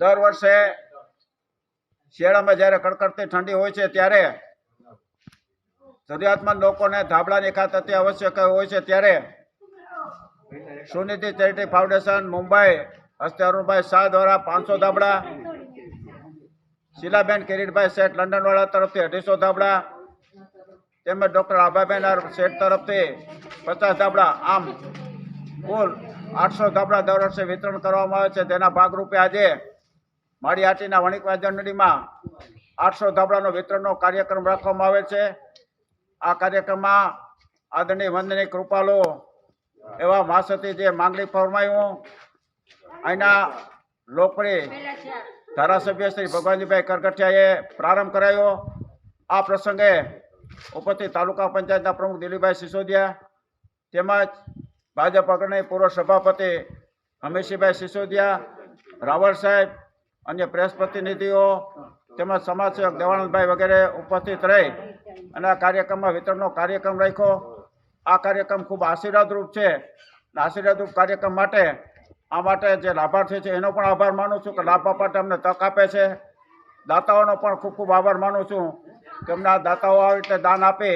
દર વર્ષે શિયાળામાં જ્યારે કડકડતી ઠંડી હોય છે ત્યારે જરૂરિયાતમંદ લોકોને ધાબળાની ખાત અતિ આવશ્યક હોય છે ત્યારે સુનિધિ ચેરિટી ફાઉન્ડેશન, મુંબઈ હસ્તે અરુણભાઈ શાહ દ્વારા પાંચસો ધાબળા, શીલાબેન કિરીટભાઈ શેઠ લંડનવાળા તરફથી અઢીસો ધાબળા, તેમજ ડૉક્ટર આભાબેન શેઠ તરફથી પચાસ ધાબળા, આમ કુલ આઠસો ધાબળા દર વર્ષે વિતરણ કરવામાં આવે છે. તેના ભાગરૂપે આજે માળીહાટીના વણિક વાજનડીમાં આઠસો ધાબળાનો વિતરણનો કાર્યક્રમ રાખવામાં આવે છે. આ કાર્યક્રમમાં આદરણીય વંદની કૃપાલો એવા માસથી જે માંગણી ફરમાયું અહીંના લોકપ્રિય ધારાસભ્ય શ્રી ભગવાનજીભાઈ કરગઠિયાએ પ્રારંભ કરાયો. આ પ્રસંગે ઉપસ્થિત તાલુકા પંચાયતના પ્રમુખ દિલીપભાઈ સિસોદિયા તેમજ ભાજપ અગ્રણી પૂર્વ સભાપતિ હમીશીભાઈ સિસોદિયા રાવળ સાહેબ અન્ય પ્રેસ પ્રતિનિધિઓ તેમજ સમાજસેવક દેવાનંદભાઈ વગેરે ઉપસ્થિત રહી અને આ કાર્યક્રમમાં વિતરણનો કાર્યક્રમ રાખ્યો. આ કાર્યક્રમ ખૂબ આશીર્વાદરૂપ છે આશીર્વાદરૂપ કાર્યક્રમ માટે આ માટે જે લાભાર્થી છે એનો પણ આભાર માનું છું કે લાભ માટે અમને તક આપે છે. દાતાઓનો પણ ખૂબ ખૂબ આભાર માનું છું કે અમને આ દાતાઓ આવી રીતે દાન આપે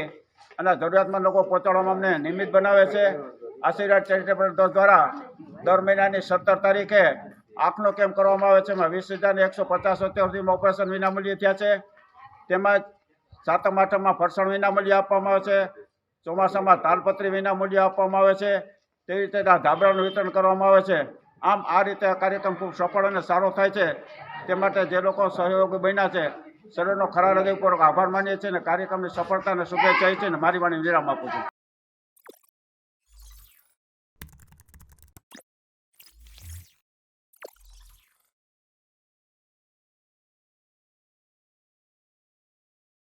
અને જરૂરિયાતમંદ લોકો પહોંચાડવામાં અમને નિમિત્ત બનાવે છે. આશીર્વાદ ચેરિટેબલ ટ્રસ્ટ દ્વારા દર મહિનાની સત્તર તારીખે આંખનો કેમ્પ કરવામાં આવે છે? એમાં વીસ હજાર એકસો પચાસ સુધીમાં ઓપરેશન વિનામૂલ્યે થયા છે. તેમજ સાતમ, આઠમમાં ફરસાણ વિનામૂલ્યે આપવામાં આવે છે. ચોમાસામાં તાલપત્રી વિનામૂલ્યે આપવામાં આવે છે. તેવી રીતે ધાબળાનું વિતરણ કરવામાં આવે છે. આમ આ રીતે આ કાર્યક્રમ ખૂબ સફળ અને સારો થાય છે. તે માટે જે લોકો સહયોગી બન્યા છે સર્વેનો ખરા હૃદયપૂર્વક આભાર માનીએ છીએ અને કાર્યક્રમની સફળતા અને શુભેચ્છા છે અને મારી વાણી વિરામ આપું છું.